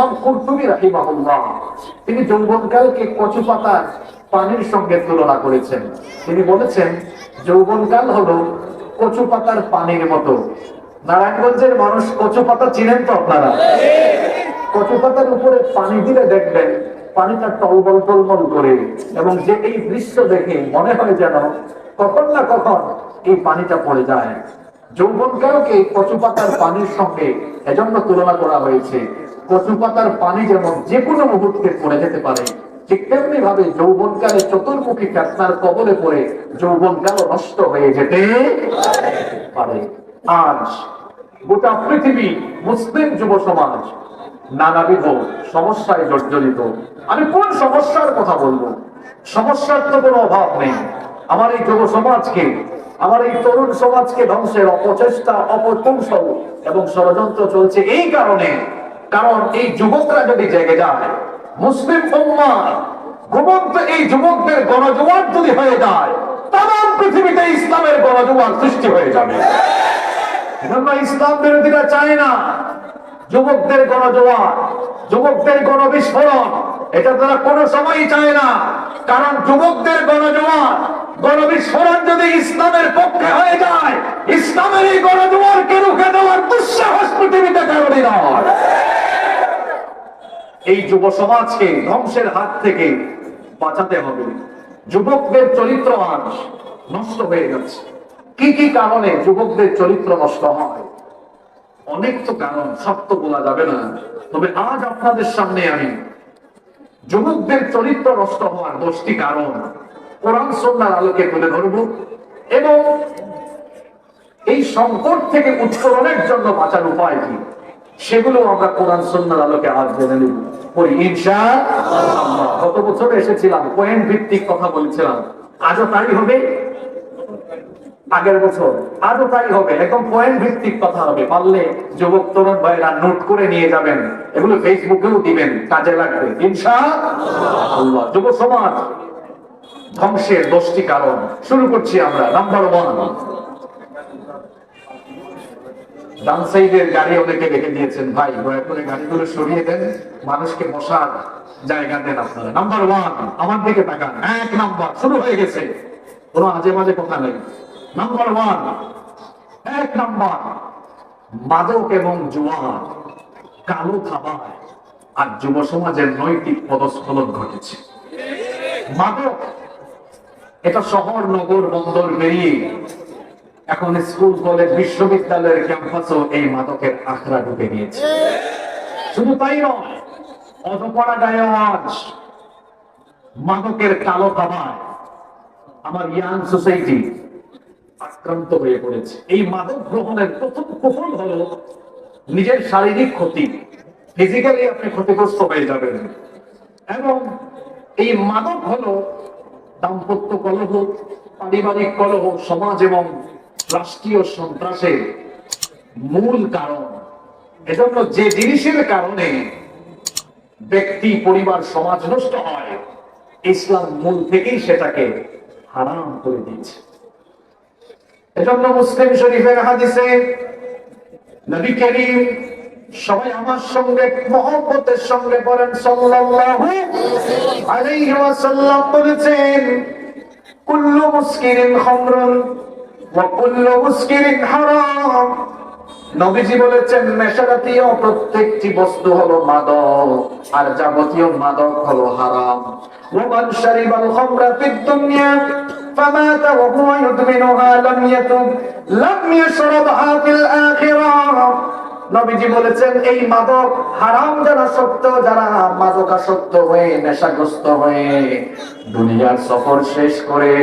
ইমাম কুরতুবী রাহিমাহুল্লাহ, তিনি যৌবনকালকে কচু পাতার পানির সঙ্গে তুলনা করেছেন। তিনি বলেছেন, যৌবনকাল হলো কচু পাতার পানির মতো। নারায়ণগঞ্জের মানুষ কচু পাতা চিনেন তো আপনারা? কচু পাতার উপরে পানি দিলে দেখবেন, পানিটা টলবল টলমল করে এবং যে এই দৃশ্য দেখে মনে হয় যেন কখন না কখন এই পানিটা পড়ে যায়। যৌবনকালকে কচু পাতার পানির সঙ্গে এজন্য তুলনা করা হয়েছে। কচু পানি যেমন যে কোনো মুহূর্তে পড়ে যেতে পারে, ঠিক তেমনি ভাবে যৌবনকালে চতুর্মুখী ফেতনার কবলে পড়ে যৌবনকালও নষ্ট হয়ে যেতে পারে। আজ গোটা পৃথিবী মুসলিম যুব সমাজ নানাবিধ সমস্যায় জর্জরিত। আমি কোন সমস্যার কথা বলব? সমস্যার তো কোনো অভাব নেই। আমার এই যুব সমাজকে, আমার এই তরুণ সমাজকে ধ্বংসের অপচেষ্টা অপকৌশল এবং ষড়যন্ত্র চলছে এই কারণে। কারণ এই যুবকরা যদি জেগে যায়, মুসলিম উম্মা ঘুমন্ত এই যুবকদের গণজোয়ার যদি হয়ে যায় তাম পৃথিবীতে ইসলামের গণজোয়ার সৃষ্টি হয়ে যাবে। ইসলাম বিরোধীরা চায় না যুবকদের যুবকদের এটা তারা কোনো সময়ই চায় না। কারণ যুবকদের গণজোয়ার, গণবিস্ফোরণ যদি ইসলামের পক্ষে হয়ে যায়, ইসলামের এই গণজোয়ার গণজোয়ারকে রুখে দেওয়ার দুঃসাহস পৃথিবীতে কারণে নয়। এই যুব সমাজকে ধ্বংসের হাত থেকে বাঁচাতে হবে। যুবকদের চরিত্র আজ নষ্ট হয়ে যাচ্ছে। কি কি কারণে যুবকদের চরিত্র নষ্ট হয়? অনেক তো কারণ তো বলা যাবে না। তবে আজ আপনাদের সামনে আমি যুবকদের চরিত্র নষ্ট হওয়ার দশটি কারণ কোরআন সন্ন্যার আলোকে তুলে ধরব এবং এই সংকট থেকে উত্তরণের জন্য বাঁচার উপায় কি? সেগুলো আমরা কোরআন সন্ন্যার আলোকে আজ জেনে নেব। পড়ি ইনশা গত বছর এসেছিলাম পয়েন্ট ভিত্তিক কথা বলছিলাম। আজও তাই হবে? আগের বছর। আজও তাই হবে। একদম পয়েন্ট ভিত্তিক কথা হবে। পারলে যুবক, তরুণ ভাইরা নোট করে নিয়ে যাবেন। এগুলো ফেসবুকেও দিবেন, কাজে লাগবে। ইনশা আল্লাহ, যুব সমাজ, ধ্বংসের দশটি কারণ। শুরু করছি আমরা। নাম্বার ওয়ান ডান সাইডের গাড়ি অনেকে দিয়েছেন, ভাই, দয়া করে গাড়িগুলো সরিয়ে দেন, মানুষকে বসার জায়গা দেন আপনারা। নাম্বার ওয়ান আমার দিকে তাকান, এক নাম্বার শুরু হয়ে গেছে। কোনো আজে মাঝে কথা নেই। নাম্বার ওয়ান এক নাম্বার মাদক এবং জুয়া কালো খাবার আর যুব সমাজের নৈতিক পদস্খলন ঘটেছে। মাদক, এটা শহর, নগর, বন্দর, বেরিয়ে এখন স্কুল, কলেজ, বিশ্ববিদ্যালয়ের ক্যাম্পাসও এই মাদকের আখড়া ঢুকে গিয়েছে শুধু তাই নয় অধপড়া গায়ে মাদকের কালো আমার ইয়াং সোসাইটি আক্রান্ত হয়ে পড়েছে। এই মাদক গ্রহণের প্রথম কুফল হলো নিজের শারীরিক ক্ষতি। ফিজিক্যালি আপনি ক্ষতিগ্রস্ত হয়ে যাবেন। এবং এই মাদক হলো দাম্পত্য কলহ, পারিবারিক কলহ, সমাজ এবং রাষ্ট্রীয় সন্ত্রাসের মূল কারণ। এজন্য যে জিনিসের কারণে ব্যক্তি, পরিবার, সমাজ নষ্ট হয়, ইসলাম মূল থেকেই সেটাকে হারাম করে দিয়েছে। এজন্য মুসলিম শরীফের হাদিসে নবী করিম সবাই আমার সঙ্গে, মহব্বতের সঙ্গে বলেন, সাল্লাল্লাহু আলাইহি ওয়াসাল্লাম বলেছেন, কুল্লু মুসকিরিন খামরুন ওয়া কুল্লু মুসকিরিন হারাম নবীজি বলেছেন নেশাজাতীয় প্রত্যেকটি বস্তু হলো মাদক আর যাবতীয় মাদক হলো হারাম ওমান শারিবাল খামরা ফিদ দুনিয়া فمات وهو يدمنها لم يتب لم يشربها في الآخرة নবীজি বলেছেন এই মাদক হারাম যারা সত্য যারা মাদকাসক্ত হয়ে নেশাগ্রস্ত হয়ে দুনিয়ার সফর শেষ করে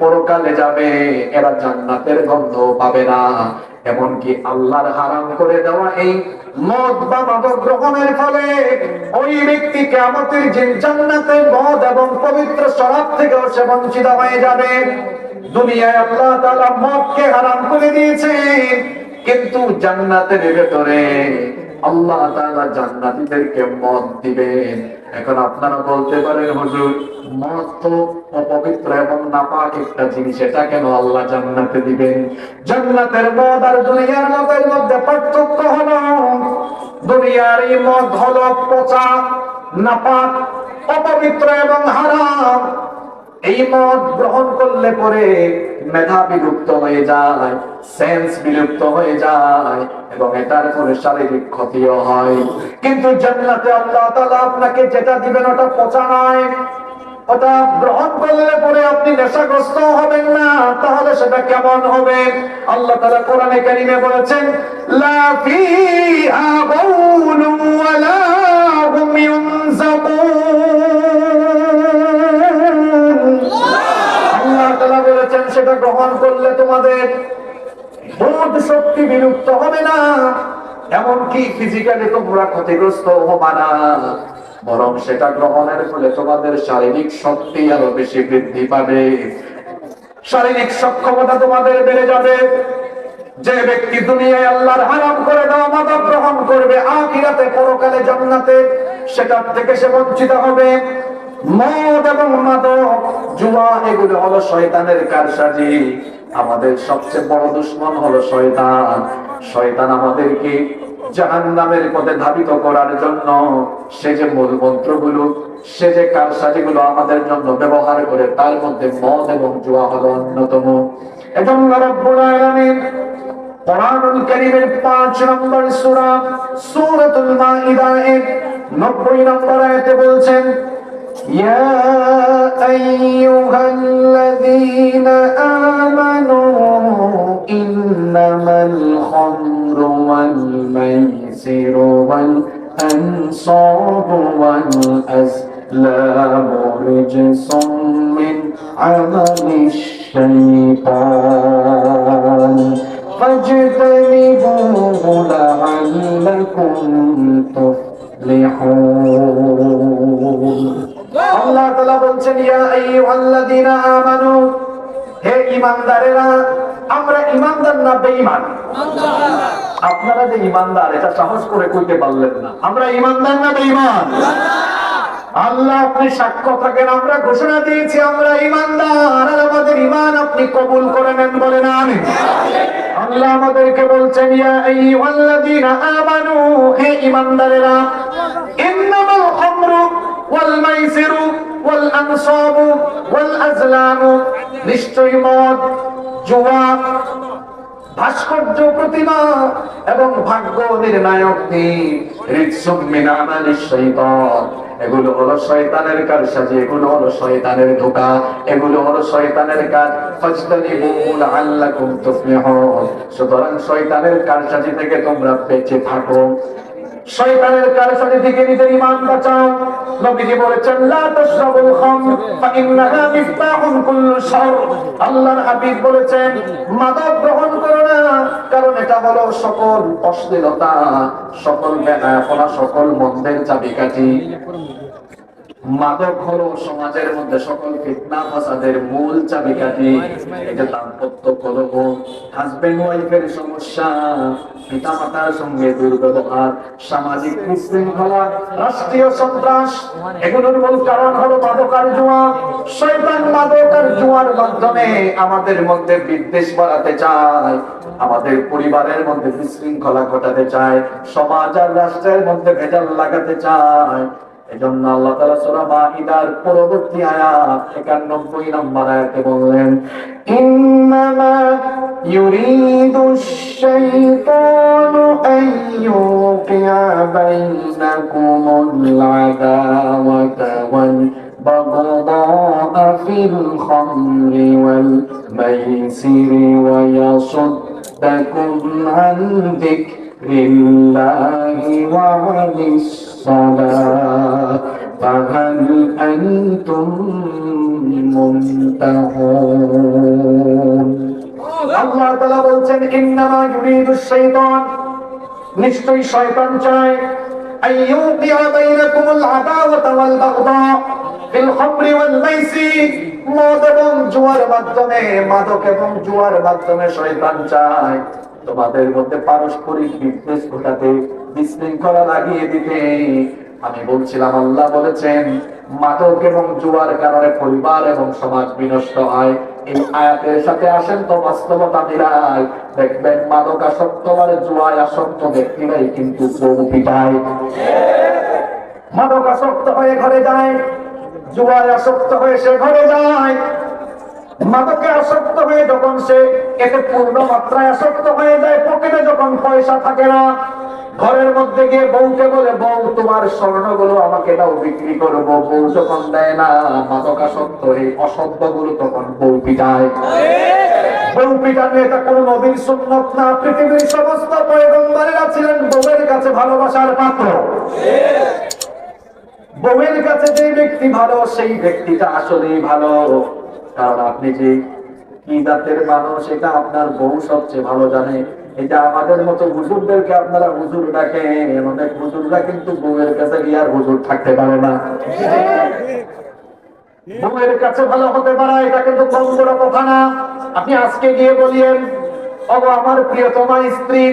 পরকালে যাবে, এরা জান্নাতের গন্ধ পাবে না। এমনকি আল্লাহর হারাম করে দেওয়া এই মদ বা মাদক গ্রহণের ফলে ওই ব্যক্তি কেমতের জান্নাতে মদ এবং পবিত্র শরাব থেকেও সে বঞ্চিত হয়ে যাবে। দুনিয়ায় আল্লাহ তাআলা মদকে হারাম করে দিয়েছেন কিন্তু জান্নাতের ভেতরে আল্লাহ তাআলা জান্নাতীদেরকে মদ দিবেন। এখন আপনারা বলতে পারেন, হুজুর মদ তো অপবিত্র এবং নাপাক একটা জিনিস, এটা কেন আল্লাহ জান্নাতে দিবেন? জান্নাতের মদ আর দুনিয়ার মদের মধ্যে পার্থক্য হলো, দুনিয়ার এই মদ হলো পচা, নাপাক, অপবিত্র এবং হারাম। এই মদ গ্রহণ করলে পরে মেধা বিলুপ্ত হয়ে যায় সেন্স বিলুপ্ত হয়ে যায়, এবং এটার ফলে শারীরিক ক্ষতিও হয়। কিন্তু জান্নাতে আল্লাহ তাআলা আপনাকে যেটা দিবেন ওটা পচা নয়। ওটা গ্রহণ করলে পরে আপনি নেশাগ্রস্ত হবেন না, তাহলে সেটা কেমন হবে? আল্লাহ তাআলা কোরআনে কারিমে বলেছেন, লা ফিহা ওয়ালা গ্রহণ করলে তোমাদের বোধ শক্তি বিলুপ্ত হবে না। এমনকি ফিজিক্যালি তোমরা ক্ষতিগ্রস্ত হবে না। বরং সেটা গ্রহণের ফলে তোমাদের শারীরিক শক্তি আরও বেশি বৃদ্ধি পাবে। শারীরিক সক্ষমতা তোমাদের বেড়ে যাবে। যে ব্যক্তি দুনিয়ায় আল্লাহর হারাম করে দেওয়া মাদক গ্রহণ করবে, আখিরাতে, পরকালে জান্নাতে, সেটার থেকে সে বঞ্চিত হবে। মদ এবং মাদক, জুয়া, এগুলো হলো শয়তানের কারসাজি। আমাদের সবচেয়ে বড় দুশ্মন হলো শয়তান। শয়তান আমাদেরকে জাহান্নামের পথে ধাবিত করার জন্য সে যে মূল মন্ত্রগুলো সে যে কারসাজিগুলো আমাদের জন্য ব্যবহার করে, তার মধ্যে মদ এবং জুয়া হলো অন্যতম। এবং রব্বুল আলামিন কোরআনুল কারীমের 5 নম্বর সূরা, সূরাতুল এর 90 নম্বর আয়াতে বলছেন يا أيها الذين آمنوا إنما الخمر والميسر والأنصاب والأزلام رجس من عمل الشيطان. হে ঈমানদারেরা আমরা ঈমানদার না বেঈমান? আপনারা যে ঈমানদার এটা সাহস করে কইতে পারলেন না। আমরা ঈমানদার না বেঈমান? আল্লাহ আপনি সাক্ষ্য থাকেন, আমরা ঘোষণা দিয়েছি, আমরা ঈমানদার আর আমাদের ঈমান আপনি কবুল করে নেন বলেন, আমিন। আল্লাহ আমাদেরকে বলছেন, ইয়া আইয়ুহাল্লাযীনা আমানু, হে ঈমানদারেরা ইন্নামাল খামরু ওয়াল মাইসিরু ওয়াল আনসাবু ওয়াল আজলামু। নিশ্চয়ই মদ, জুয়া, ভাস্কর্য, প্রতিমা এবং ভাগ্য নির্ণায়ক এগুলো হলো শয়তানের কারসাজি এগুলো হলো শয়তানের ধোকা, এগুলো হলো শয়তানের কাজ। তুফলিহুন। সুতরাং শয়তানের কারসাজি থেকে তোমরা বেঁচে থাকো। শয়তানের কারসাজি থেকে নিজের ঈমান বাঁচাও। নবীজি বলেছেন, লা তাশরাবুল খামর, ফাইন্নাহা মিফতাহুন কুল্লু শার আল্লাহর হাবিব বলেছেন, মাদক গ্রহণ করো না, কারণ এটা হলো সকল অশ্লীলতা, সকল বেনাপনা সকল মন্দের চাবিকাঠি। মাদক হলো সমাজের মধ্যে সকল ফিতনা ফাসাদের মূল চাবিকাঠি। এটা দাম্পত্য কলহ হাজবেন্ড ওয়াইফের সমস্যা পিতা মাতার সঙ্গে দুর্ব্যবহার, সামাজিক বিশৃঙ্খলা, রাষ্ট্রীয় সন্ত্রাস, এগুলোর মূল কারণ হলো মাদক আর জুয়া। শয়তান মাদক আর জুয়ার মাধ্যমে আমাদের মধ্যে বিদ্বেষ বাড়াতে চায়, আমাদের পরিবারের মধ্যে বিশৃঙ্খলা ঘটাতে চায়, সমাজ আর রাষ্ট্রের মধ্যে ভেজাল লাগাতে চায়। এজন্য আল্লাহ তাআলা সূরা মাইদার পরবর্তী আয়াত 91 নম্বর আয়াতে বললেন ইন্নামা ইউরিদু শাইতানু আন ইউকিয়া বাইনাকুমুল আদাওয়াতা ওয়াল بغضاء في الخمر والميسر ويصدكم عن ذكر الله وعن الصلاة فهل أنتم منتهون আল্লাহ তাআলা বলছেন ইন্নামা ইউরিদু শাইতান নিশ্চয়ই শয়তান চায় আইয়ুকিয়া বাইনাকুমুল আদাওয়াতা ওয়াল বাগদা ফিল খামরি ওয়াল মাইসির মদ এবং জুয়ার মাধ্যমে মাদক এবং জুয়ার মাধ্যমে শয়তান চায় তোমাদের মধ্যে পারস্পরিক বিদ্বেষ ঘটাতে বিশৃঙ্খলা লাগিয়ে দিতে। আমি বলছিলাম, আল্লাহ বলেছেন, মাদক এবং জুয়ার কারণে পরিবার এবং সমাজ বিনষ্ট হয়। এই আয়াতের সাথে আসেন তো বাস্তবতা মিলাই দেখবেন মাদক আসক্ত আর জুয়ায় আসক্ত ব্যক্তিরাই কিন্তু বউ পিটায়। মাদক আসক্ত হয়ে ঘরে যায়, জুয়ায় আসক্ত হয়ে সে ঘরে যায়। মাদকে আসক্ত হয়ে যখন সে এতে পূর্ণ মাত্রায় আসক্ত হয়ে যায়, পকেটে যখন পয়সা থাকে না, ঘরের মধ্যে গিয়ে বউকে বলে, বউ, তোমার স্বর্ণগুলো আমাকে দাও, বিক্রি করব। বউ যখন দেয় না, মাদক আসক্ত এই অসভ্যগুলো তখন বউ পিটায়। বউ পিটানো এটা কোন নবীর সুন্নত না, পৃথিবীর সমস্ত পয়গম্বরেরা ছিলেন বউয়ের কাছে ভালোবাসার পাত্র। বউয়ের কাছে যে ব্যক্তি ভালো, সেই ব্যক্তিটা আসলেই ভালো। কারণ আপনি যে কি জাতের মানুষ, এটা আপনার বউ সবচেয়ে ভালো জানে। এটা আমাদের মতো হুজুরদেরকে আপনারা হুজুর ডাকেন। অনেক হুজুররা কিন্তু বউয়ের কাছে গিয়ে আর হুজুর থাকতে পারে না। বউয়ের কাছে ভালো হতে এটা কিন্তু কম কথা না। আপনি আজকে গিয়ে বলিয়েন অব আমার প্রিয়তমা স্ত্রী,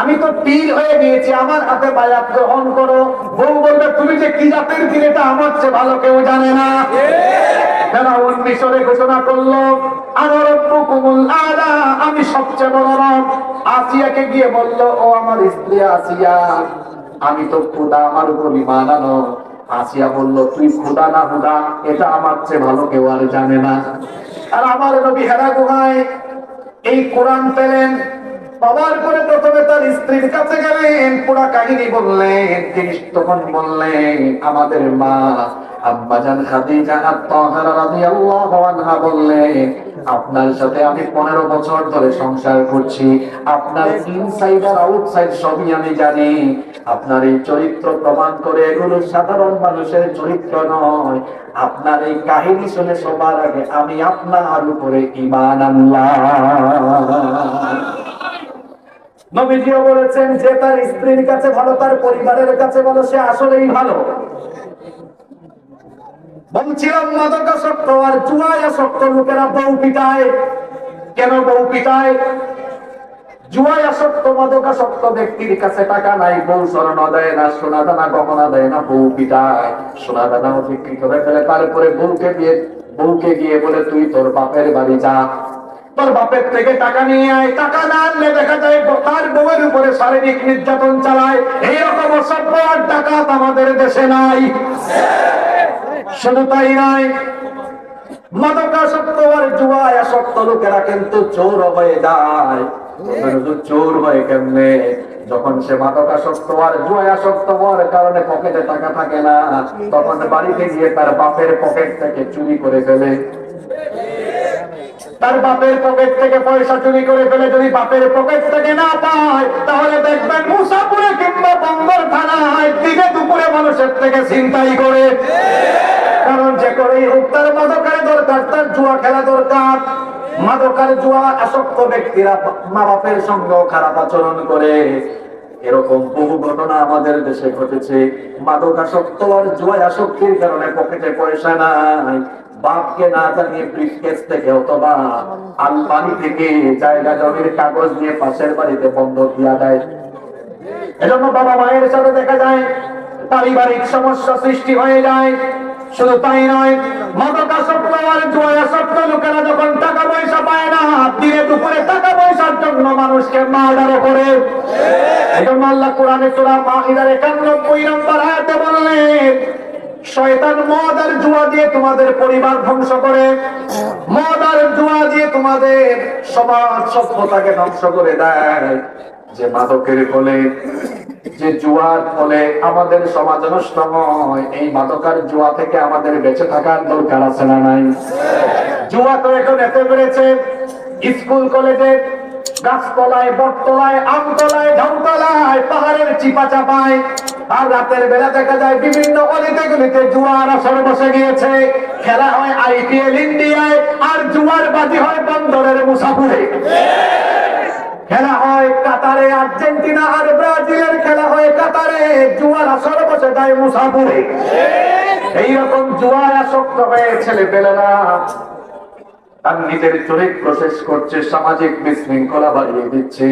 আমি তো পীর হয়ে গিয়েছি, আমার হাতে বায়াত গ্রহণ করো। বউ বলবে, তুমি যে কি জাতের পীর, এটা আমার চেয়ে ভালো কেউ জানে না। ফেরাউন মিশরে ঘোষণা করল, আর আমি সবচেয়ে বড় রব। আসিয়াকে গিয়ে বলল, ও আমার স্ত্রী আসিয়া, আমি তো খুদা আমার উপর ইমান আনো। আসিয়া বলল, তুই খুদা না হুদা এটা আমার চেয়ে ভালো কেউ আর জানে না। আর আমার নবী হেরা গুহায় এই কোরআন পেলেন বাবার করে প্রথমে তার স্ত্রীর কাছে গেলেন, পুরা কাহিনী বললেন তিনি তখন বললেন, আমাদের মা আপনার সাথে আমি পনেরো বছর ধরে সংসার করছি। আপনার ইনসাইড আর আউটসাইড সবই আমি জানি। আপনার এই চরিত্র প্রমাণ করে এগুলো সাধারণ মানুষের চরিত্র নয়। আপনার এই কাহিনী শুনে সবার আগে আমি আপনার উপরে ইমান আল্লাহ নবীজিও বলেছেন, যে তার স্ত্রীর কাছে ভালো, তার পরিবারের কাছে ভালো, সে আসলেই ভালো। বলছিলাম মাদকাসক্ত আর জুয়ায় আসক্ত লোকেরা বউ কেন বউ জুয়ায় আসক্ত মাদকাসক্ত ব্যক্তির কাছে টাকা নাই, বউ স্বর্ণ দেয় না, সোনা দানা, গহনা দেয় না, বউ সোনা দানা বিক্রি করে ফেলে, তারপরে বউকে বউকে গিয়ে বলে, তুই তোর বাপের বাড়ি যা। তোর বাপের থেকে টাকা নিয়ে আয়, টাকা না আনলে দেখা যায় তার বউয়ের উপরে শারীরিক নির্যাতন চালায়। এইরকম অসভ্য আর ডাকাত আমাদের দেশে নাই। শুধু তাই নয়, মাদকাসক্ত আর জুয়ায় আসক্ত লোকেরা কিন্তু চোর হয়ে যায়। চোর হয় কেমনে? যখন সে মাদকাসক্ত আর আসক্ত হওয়ার কারণে পকেটে টাকা থাকে না, তখন বাড়িতে গিয়ে তার বাপের পকেট থেকে চুরি করে ফেলে। তার বাপের পকেট থেকে পয়সা চুরি করে ফেলে যদি বাপের পকেট থেকে না পায়, তাহলে দেখবেন মুসাপুরে কিংবা বন্দর থানায় দিনে দুপুরে মানুষের থেকে চিন্তাই করে। কারণ যে করেই হোক, তার মাদকের দরকার, তার জুয়া খেলা দরকার। মাদকার জুয়া আসক্ত ব্যক্তিরা মা বাপের সঙ্গেও খারাপ আচরণ করে। এরকম বহু ঘটনা আমাদের দেশে ঘটেছে। মাদক আসক্ত আর জুয়া আসক্তির কারণে পকেটে পয়সা নাই। বাপকে না জানিয়ে ব্রিফকেস থেকে অথবা আলপানি থেকে জায়গা জমির কাগজ নিয়ে পাশের বাড়িতে বন্ধক দিয়া দেয়। এজন্য বাবা মায়ের সাথে দেখা যায়, পারিবারিক সমস্যা সৃষ্টি হয়ে যায়। শুধু তাই নয় মাদকাসক্ত আর জুয়াসক্ত লোকেরা যখন টাকা পয়সা পায় না, দিনে দুপুরে টাকা পয়সার জন্য মানুষকে মার্ডারও করে। এজন্য আল্লাহ কোরআনে সূরা মাইদার 91 নম্বর আয়াতে বললেন শয়তান মদ আর জুয়া দিয়ে তোমাদের পরিবার ধ্বংস করে। মদ আর জুয়া দিয়ে তোমাদের সমাজ সভ্যতাকে ধ্বংস করে দেয়। যে মাদকের ফলে, যে জুয়ার ফলে আমাদের সমাজ নষ্ট হয়, এই মাদকার জুয়া থেকে আমাদের বেঁচে থাকার দরকার আছে না নাই? জুয়া তো এখন এত বেড়েছে। স্কুল, কলেজে গাছতলায়, বটতলায়, আমতলায় ঝাউতলায় পাহাড়ের চিপা চাপায় আর রাতের বেলা দেখা যায় বিভিন্ন অলিতে গলিতে জুয়ার আসর বসে গিয়েছে। খেলা হয় আইপিএল ইন্ডিয়ায় আর জুয়ার বাজি হয় বন্দরের মুসাফুরে। খেলা হয় কাতারে, আর্জেন্টিনা আর ব্রাজিলের খেলা হয় কাতারে। জুয়ার আসর বসে যায় মুসাফুরে। এইরকম জুয়ায় আসক্ত হয়ে ছেলে তার নিজের চরিত্র শেষ করছে, সামাজিক বিশৃঙ্খলা বাড়িয়ে দিচ্ছে।